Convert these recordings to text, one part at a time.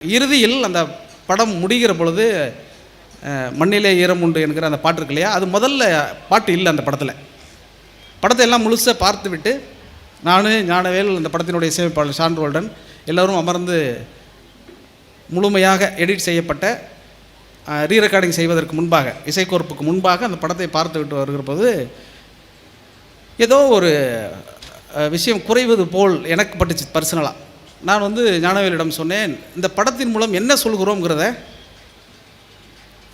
இறுதியில் அந்த படம் முடிகிற பொழுது மண்ணிலே ஈரம் உண்டு என்கிற அந்த பாட்டு இருக்கு இல்லையா? அது முதல்ல பாட்டு இல்லை அந்த படத்தில். படத்தை எல்லாம் முழுசாக பார்த்து விட்டு நான் ஞானவேல் அந்த படத்தினுடைய இசையமைப்பாளர் ஷான் ரோல்டன் எல்லோரும் அமர்ந்து முழுமையாக எடிட் செய்யப்பட்ட ரீ ரெக்கார்டிங் செய்வதற்கு முன்பாக இசைக்கோர்ப்புக்கு முன்பாக அந்த படத்தை பார்த்து விட்டு வருகிற போது ஏதோ ஒரு விஷயம் குறைவது போல் எனக்கு பட்டுச்சு பர்சனலாக நான் வந்து ஞானவேலிடம் சொன்னேன் இந்த படத்தின் மூலம் என்ன சொல்கிறோங்கிறத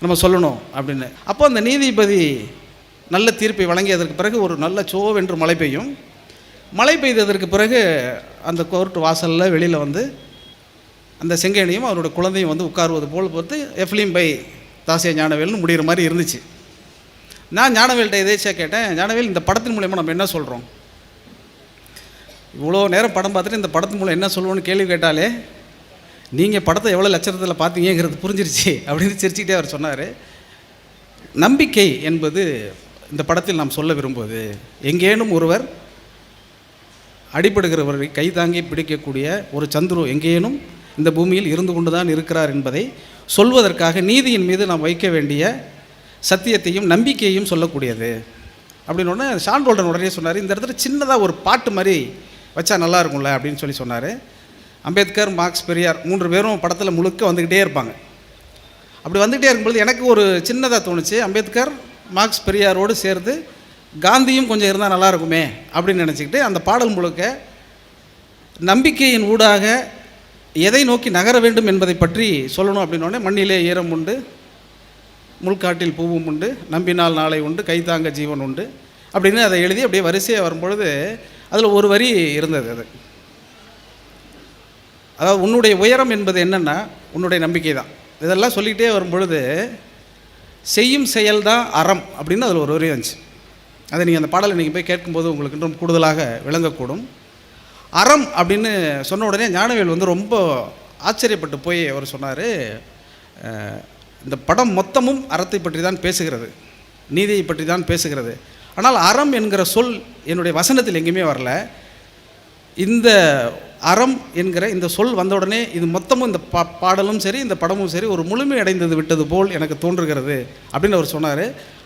நம்ம சொல்லணும் அப்படின்னு. அப்போ அந்த நீதிபதி நல்ல தீர்ப்பை வழங்கியதற்கு பிறகு ஒரு நல்ல சோவென்று மழை பெய்யும். மழை பெய்ததற்கு பிறகு அந்த கோர்ட் வாசலில் வெளியில் வந்து அந்த செங்கேனையும் அவரோட குழந்தையும் வந்து உட்காருவது போல் பொறுத்து எஃப்லீம் பை தாசியா ஞானவேல்னு முடிகிற மாதிரி இருந்துச்சு. நான் ஞானவேல்கிட்ட எதேச்சியாக கேட்டேன் ஞானவேல் இந்த படத்தின் மூலயமா நம்ம என்ன சொல்கிறோம் இவ்வளோ நேரம் படம் பார்த்துட்டு இந்த படத்தின் மூலம் என்ன சொல்லுவோன்னு கேள்வி கேட்டாலே நீங்கள் படத்தை எவ்வளோ லட்சத்தில் பார்த்தீங்கிறது புரிஞ்சிருச்சு அப்படின்னு சிரிச்சுக்கிட்டே அவர் சொன்னார். நம்பிக்கை என்பது இந்த படத்தில் நாம் சொல்ல விரும்புவது எங்கேனும் ஒருவர் அடிபடுகிறவரை கைதாங்கி பிடிக்கக்கூடிய ஒரு சந்துரு எங்கேனும் இந்த பூமியில் இருந்து கொண்டு தான் இருக்கிறார் என்பதை சொல்வதற்காக நீதியின் மீது நாம் வைக்க வேண்டிய சத்தியத்தையும் நம்பிக்கையையும் சொல்லக்கூடியது. அப்படின்னு உடனே ஷான் உடனே சொன்னார் இந்த இடத்துல சின்னதாக ஒரு பாட்டு மாதிரி வச்சா நல்லா இருக்கும்ல அப்படின்னு சொல்லி சொன்னார். அம்பேத்கர் மார்க்ஸ் பெரியார் மூன்று பேரும் படத்தில் முழுக்க வந்துக்கிட்டே இருப்பாங்க. அப்படி வந்துக்கிட்டே இருக்கும்பொழுது எனக்கு ஒரு சின்னதாக தோணுச்சு. அம்பேத்கர் மார்க்ஸ் பெரியாரோடு சேர்ந்து காந்தியும் கொஞ்சம் இருந்தால் நல்லா இருக்குமே அப்படின்னு நினச்சிக்கிட்டு அந்த பாடல் முழுக்க நம்பிக்கையின் ஊடாக எதை நோக்கி நகர வேண்டும் என்பதை பற்றி சொல்லணும் அப்படின்னோடனே மண்ணிலே ஈரம் உண்டு முள்காட்டில் பூவும் உண்டு நம்பினால் நாளை உண்டு கைத்தாங்க ஜீவன் உண்டு அப்படின்னு அதை எழுதி அப்படியே வரிசையாக வரும்பொழுது அதில் ஒரு வரி இருந்தது அது. அதாவது உன்னுடைய உயரம் என்பது என்னென்னா உன்னுடைய நம்பிக்கை தான். இதெல்லாம் சொல்லிக்கிட்டே வரும்பொழுது செய்யும் செயல் தான் அறம் அப்படின்னு அதில் ஒரு வரி இருந்துச்சு அதை நீங்கள் அந்த பாடலை நீங்கள் போய் கேட்கும்போது உங்களுக்கு இன்னும் கூடுதலாக விளங்கக்கூடும். அறம் அப்படின்னு சொன்ன உடனே ஞானவேல் வந்து ரொம்ப ஆச்சரியப்பட்டு போய் அவர் சொன்னார் இந்த படம் மொத்தமும் அறத்தை பற்றி தான் பேசுகிறது. நீதியை பற்றி தான் பேசுகிறது. ஆனால் அறம் என்கிற சொல் என்னுடைய வசனத்தில் எங்கேயுமே வரல. இந்த அறம் என்கிற இந்த சொல் வந்த உடனே இது மொத்தமும் இந்த பா பாடலும் சரி இந்த படமும் சரி ஒரு முழுமை அடைந்தது விட்டது போல் எனக்கு தோன்றுகிறது அப்படின்னு அவர் சொன்னார்.